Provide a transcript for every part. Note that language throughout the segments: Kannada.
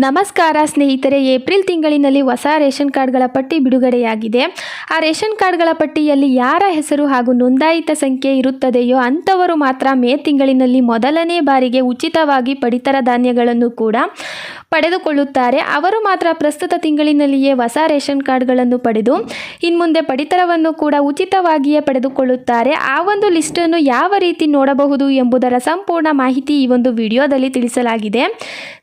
ನಮಸ್ಕಾರ ಸ್ನೇಹಿತರೆ, ಏಪ್ರಿಲ್ ತಿಂಗಳಿನಲ್ಲಿ ಹೊಸ ರೇಷನ್ ಕಾರ್ಡ್ಗಳ ಪಟ್ಟಿ ಬಿಡುಗಡೆಯಾಗಿದೆ. ಆ ರೇಷನ್ ಕಾರ್ಡ್ಗಳ ಪಟ್ಟಿಯಲ್ಲಿ ಯಾರ ಹೆಸರು ಹಾಗೂ ನೋಂದಾಯಿತ ಸಂಖ್ಯೆ ಇರುತ್ತದೆಯೋ ಅಂಥವರು ಮಾತ್ರ ಮೇ ತಿಂಗಳಿನಲ್ಲಿ ಮೊದಲನೇ ಬಾರಿಗೆ ಉಚಿತವಾಗಿ ಪಡಿತರ ಧಾನ್ಯಗಳನ್ನು ಕೂಡ ಪಡೆದುಕೊಳ್ಳುತ್ತಾರೆ. ಅವರು ಮಾತ್ರ ಪ್ರಸ್ತುತ ತಿಂಗಳಿನಲ್ಲಿಯೇ ಹೊಸ ರೇಷನ್ ಕಾರ್ಡ್ಗಳನ್ನು ಪಡೆದು, ಇನ್ಮುಂದೆ ಪಡಿತರವನ್ನು ಕೂಡ ಉಚಿತವಾಗಿಯೇ ಪಡೆದುಕೊಳ್ಳುತ್ತಾರೆ. ಆ ಒಂದು ಲಿಸ್ಟನ್ನು ಯಾವ ರೀತಿ ನೋಡಬಹುದು ಎಂಬುದರ ಸಂಪೂರ್ಣ ಮಾಹಿತಿ ಈ ಒಂದು ವಿಡಿಯೋದಲ್ಲಿ ತಿಳಿಸಲಾಗಿದೆ.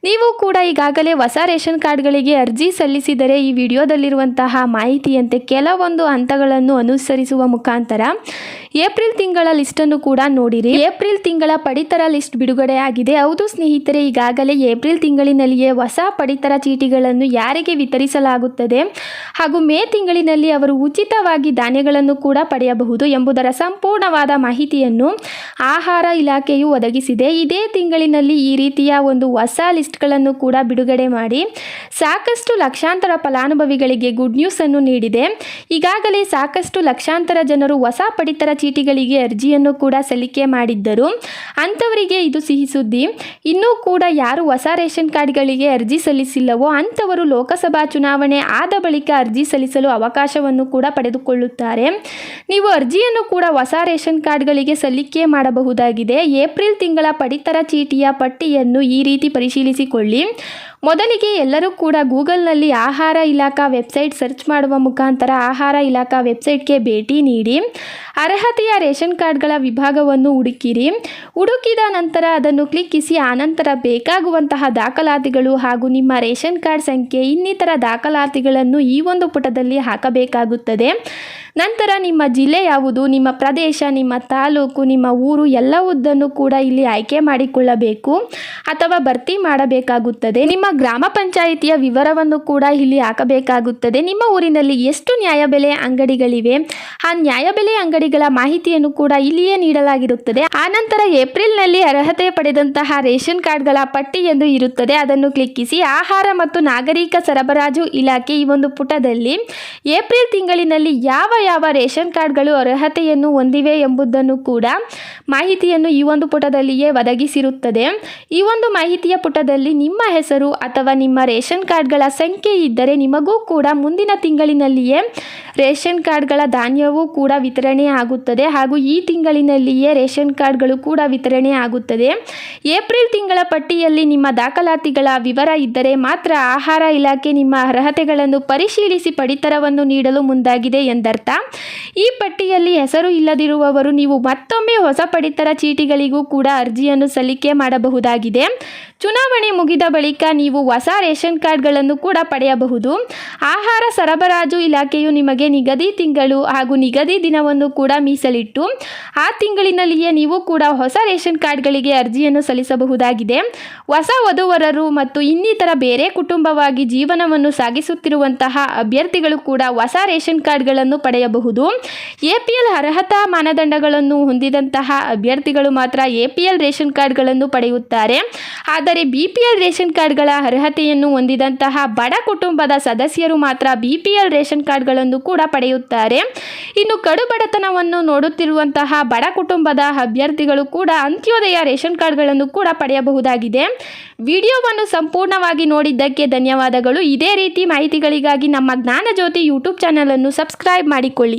ನೀವು ಕೂಡ ಈಗಾಗಲೇ ಹೊಸ ರೇಷನ್ ಕಾರ್ಡ್ಗಳಿಗೆ ಅರ್ಜಿ ಸಲ್ಲಿಸಿದರೆ ಈ ವಿಡಿಯೋದಲ್ಲಿರುವಂತಹ ಮಾಹಿತಿಯಂತೆ ಕೆಲವೊಂದು ಹಂತಗಳನ್ನು ಅನುಸರಿಸುವ ಮುಖಾಂತರ ಏಪ್ರಿಲ್ ತಿಂಗಳ ಲಿಸ್ಟನ್ನು ಕೂಡ ನೋಡಿರಿ. ಏಪ್ರಿಲ್ ತಿಂಗಳ ಪಡಿತರ ಲಿಸ್ಟ್ ಬಿಡುಗಡೆ ಆಗಿದೆ ಹೌದು ಸ್ನೇಹಿತರೆ, ಈಗಾಗಲೇ ಏಪ್ರಿಲ್ ತಿಂಗಳಿನಲ್ಲಿಯೇ ಹೊಸ ಪಡಿತರ ಚೀಟಿಗಳನ್ನು ಯಾರಿಗೆ ವಿತರಿಸಲಾಗುತ್ತದೆ? ಹಾಗೂ ಮೇ ತಿಂಗಳಿನಲ್ಲಿ ಅವರು ಉಚಿತವಾಗಿ ಧಾನ್ಯಗಳನ್ನು ಕೂಡ ಪಡೆಯಬಹುದು ಎಂಬುದರ ಸಂಪೂರ್ಣವಾದ ಮಾಹಿತಿಯನ್ನು ಆಹಾರ ಇಲಾಖೆಯು ಒದಗಿಸಿದೆ. ಇದೇ ತಿಂಗಳಿನಲ್ಲಿ ಈ ರೀತಿಯ ಒಂದು ಹೊಸ ಲಿಸ್ಟ್ಗಳನ್ನು ಕೂಡ ಬಿಡುಗಡೆ ಮಾಡಿ ಸಾಕಷ್ಟು ಲಕ್ಷಾಂತರ ಫಲಾನುಭವಿಗಳಿಗೆ ಗುಡ್ ನ್ಯೂಸ್ ಅನ್ನು ನೀಡಿದೆ. ಈಗಾಗಲೇ ಸಾಕಷ್ಟು ಲಕ್ಷಾಂತರ ಜನರು ಹೊಸ ಪಡಿತರ ಚೀಟಿಗಳಿಗೆ ಅರ್ಜಿಯನ್ನು ಕೂಡ ಸಲ್ಲಿಕೆ ಮಾಡಿದ್ದರು. ಅಂಥವರಿಗೆ ಇದು ಸಿಹಿ ಸುದ್ದಿ. ಇನ್ನೂ ಕೂಡ ಯಾರು ಹೊಸ ರೇಷನ್ ಕಾರ್ಡ್ಗಳಿಗೆ ಅರ್ಜಿ ಸಲ್ಲಿಸಿಲ್ಲವೋ ಅಂಥವರು ಲೋಕಸಭಾ ಚುನಾವಣೆ ಆದ ಬಳಿಕ ಅರ್ಜಿ ಸಲ್ಲಿಸಲು ಅವಕಾಶವನ್ನು ಕೂಡ ಪಡೆದುಕೊಳ್ಳುತ್ತಾರೆ. ನೀವು ಅರ್ಜಿಯನ್ನು ಕೂಡ ಹೊಸ ರೇಷನ್ ಕಾರ್ಡ್ಗಳಿಗೆ ಸಲ್ಲಿಕೆ ಮಾಡಬಹುದಾಗಿದೆ. ಏಪ್ರಿಲ್ ತಿಂಗಳ ಪಡಿತರ ಚೀಟಿಯ ಪಟ್ಟಿಯನ್ನು ಈ ರೀತಿ ಪರಿಶೀಲಿಸಿಕೊಳ್ಳಿ. ಮೊದಲಿಗೆ ಎಲ್ಲರೂ ಕೂಡ ಗೂಗಲ್ನಲ್ಲಿ ಆಹಾರ ಇಲಾಖಾ ವೆಬ್ಸೈಟ್ ಸರ್ಚ್ ಮಾಡುವ ಮುಖಾಂತರ ಆಹಾರ ಇಲಾಖಾ ವೆಬ್ಸೈಟ್ಗೆ ಭೇಟಿ ನೀಡಿ, ಅರ್ಹತೆಯ ರೇಷನ್ ಕಾರ್ಡ್ಗಳ ವಿಭಾಗವನ್ನು ಹುಡುಕಿರಿ. ಹುಡುಕಿದ ನಂತರ ಅದನ್ನು ಕ್ಲಿಕ್ಕಿಸಿ, ಆನಂತರ ಬೇಕಾಗುವಂತಹ ದಾಖಲಾತಿಗಳು ಹಾಗೂ ನಿಮ್ಮ ರೇಷನ್ ಕಾರ್ಡ್ ಸಂಖ್ಯೆ ಇನ್ನಿತರ ದಾಖಲಾತಿಗಳನ್ನು ಈ ಒಂದು ಪುಟದಲ್ಲಿ ಹಾಕಬೇಕಾಗುತ್ತದೆ. ನಂತರ ನಿಮ್ಮ ಜಿಲ್ಲೆ ಯಾವುದು, ನಿಮ್ಮ ಪ್ರದೇಶ, ನಿಮ್ಮ ತಾಲೂಕು, ನಿಮ್ಮ ಊರು ಎಲ್ಲವುದನ್ನು ಕೂಡ ಇಲ್ಲಿ ಆಯ್ಕೆ ಮಾಡಿಕೊಳ್ಳಬೇಕು ಅಥವಾ ಭರ್ತಿ ಮಾಡಬೇಕಾಗುತ್ತದೆ. ನಿಮ್ಮ ಗ್ರಾಮ ಪಂಚಾಯಿತಿಯ ವಿವರವನ್ನು ಕೂಡ ಇಲ್ಲಿ ಹಾಕಬೇಕಾಗುತ್ತದೆ. ನಿಮ್ಮ ಊರಿನಲ್ಲಿ ಎಷ್ಟು ನ್ಯಾಯಬೆಲೆ ಅಂಗಡಿಗಳಿವೆ? ಆ ನ್ಯಾಯಬೆಲೆ ಅಂಗಡಿಗಳ ಮಾಹಿತಿಯನ್ನು ಕೂಡ ಇಲ್ಲಿಯೇ ನೀಡಲಾಗಿರುತ್ತದೆ. ಆನಂತರ ಏಪ್ರಿಲ್ನಲ್ಲಿ ಅರ್ಹತೆ ಪಡೆದಂತಹ ರೇಷನ್ ಕಾರ್ಡ್ಗಳ ಪಟ್ಟಿ ಎಂದು ಇರುತ್ತದೆ. ಅದನ್ನು ಕ್ಲಿಕ್ಕಿಸಿ. ಆಹಾರ ಮತ್ತು ನಾಗರಿಕ ಸರಬರಾಜು ಇಲಾಖೆ ಈ ಒಂದು ಪುಟದಲ್ಲಿ ಏಪ್ರಿಲ್ ತಿಂಗಳಿನಲ್ಲಿ ಯಾವ ಯಾವ ರೇಷನ್ ಕಾರ್ಡ್ಗಳು ಅರ್ಹತೆಯನ್ನು ಹೊಂದಿವೆ ಎಂಬುದನ್ನು ಕೂಡ ಮಾಹಿತಿಯನ್ನು ಈ ಒಂದು ಪುಟದಲ್ಲಿಯೇ ಒದಗಿಸಿರುತ್ತದೆ. ಈ ಒಂದು ಮಾಹಿತಿಯ ಪುಟದಲ್ಲಿ ನಿಮ್ಮ ಹೆಸರು ಅಥವಾ ನಿಮ್ಮ ರೇಷನ್ ಕಾರ್ಡ್ಗಳ ಸಂಖ್ಯೆ ಇದ್ದರೆ ನಿಮಗೂ ಕೂಡ ಮುಂದಿನ ತಿಂಗಳಿನಲ್ಲಿಯೇ ರೇಷನ್ ಕಾರ್ಡ್ಗಳ ಧಾನ್ಯವೂ ಕೂಡ ವಿತರಣೆ ಆಗುತ್ತದೆ ಹಾಗೂ ಈ ತಿಂಗಳಿನಲ್ಲಿಯೇ ರೇಷನ್ ಕಾರ್ಡ್ಗಳು ಕೂಡ ವಿತರಣೆ ಆಗುತ್ತದೆ. ಏಪ್ರಿಲ್ ತಿಂಗಳ ಪಟ್ಟಿಯಲ್ಲಿ ನಿಮ್ಮ ದಾಖಲಾತಿಗಳ ವಿವರ ಇದ್ದರೆ ಮಾತ್ರ ಆಹಾರ ಇಲಾಖೆ ನಿಮ್ಮ ಅರ್ಹತೆಗಳನ್ನು ಪರಿಶೀಲಿಸಿ ಪಡಿತರವನ್ನು ನೀಡಲು ಮುಂದಾಗಿದೆ ಎಂದರ್ಥ. ಈ ಪಟ್ಟಿಯಲ್ಲಿ ಹೆಸರು ಇಲ್ಲದಿರುವವರು ನೀವು ಮತ್ತೊಮ್ಮೆ ಹೊಸ ಪಡಿತರ ಚೀಟಿಗಳಿಗೂ ಕೂಡ ಅರ್ಜಿಯನ್ನು ಸಲ್ಲಿಕೆ ಮಾಡಬಹುದಾಗಿದೆ. ಚುನಾವಣೆ ಮುಗಿದ ಬಳಿಕ ನೀವು ಹೊಸ ರೇಷನ್ ಕಾರ್ಡ್ಗಳನ್ನು ಕೂಡ ಪಡೆಯಬಹುದು. ಆಹಾರ ಸರಬರಾಜು ಇಲಾಖೆಯು ನಿಮಗೆ ನಿಗದಿ ತಿಂಗಳು ಹಾಗೂ ನಿಗದಿ ದಿನವನ್ನು ಕೂಡ ಮೀಸಲಿಟ್ಟು, ಆ ತಿಂಗಳಿನಲ್ಲಿಯೇ ನೀವು ಕೂಡ ಹೊಸ ರೇಷನ್ ಕಾರ್ಡ್ಗಳಿಗೆ ಅರ್ಜಿಯನ್ನು ಸಲ್ಲಿಸಬಹುದಾಗಿದೆ. ಹೊಸ ವಧುವರರು ಮತ್ತು ಇನ್ನಿತರ ಬೇರೆ ಕುಟುಂಬವಾಗಿ ಜೀವನವನ್ನು ಸಾಗಿಸುತ್ತಿರುವಂತಹ ಅಭ್ಯರ್ಥಿಗಳು ಕೂಡ ಹೊಸ ರೇಷನ್ ಕಾರ್ಡ್ಗಳನ್ನು ಪಡೆಯಬಹುದು. ಎಪಿಎಲ್ ಅರ್ಹತಾ ಮಾನದಂಡಗಳನ್ನು ಹೊಂದಿದಂತಹ ಅಭ್ಯರ್ಥಿಗಳು ಮಾತ್ರ ಎಪಿಎಲ್ ರೇಷನ್ ಕಾರ್ಡ್ಗಳನ್ನು ಪಡೆಯುತ್ತಾರೆ. ಆದರೆ ಬಿ ಪಿ ಎಲ್ ರೇಷನ್ ಕಾರ್ಡ್ಗಳ ಅರ್ಹತೆಯನ್ನು ಹೊಂದಿದಂತಹ ಬಡ ಕುಟುಂಬದ ಸದಸ್ಯರು ಮಾತ್ರ ಬಿ ಪಿ ಎಲ್ ರೇಷನ್ ಕಾರ್ಡ್ಗಳನ್ನು ಕೂಡ ಪಡೆಯುತ್ತಾರೆ. ಇನ್ನು ಕಡು ಬಡತನವನ್ನು ನೋಡುತ್ತಿರುವಂತಹ ಬಡ ಕುಟುಂಬದ ಅಭ್ಯರ್ಥಿಗಳು ಕೂಡ ಅಂತ್ಯೋದಯ ರೇಷನ್ ಕಾರ್ಡ್ಗಳನ್ನು ಕೂಡ ಪಡೆಯಬಹುದಾಗಿದೆ. ವಿಡಿಯೋವನ್ನು ಸಂಪೂರ್ಣವಾಗಿ ನೋಡಿದ್ದಕ್ಕೆ ಧನ್ಯವಾದಗಳು. ಇದೇ ರೀತಿ ಮಾಹಿತಿಗಳಿಗಾಗಿ ನಮ್ಮ ಜ್ಞಾನಜ್ಯೋತಿ ಯೂಟ್ಯೂಬ್ ಚಾನಲನ್ನು ಸಬ್ಸ್ಕ್ರೈಬ್ ಮಾಡಿಕೊಳ್ಳಿ.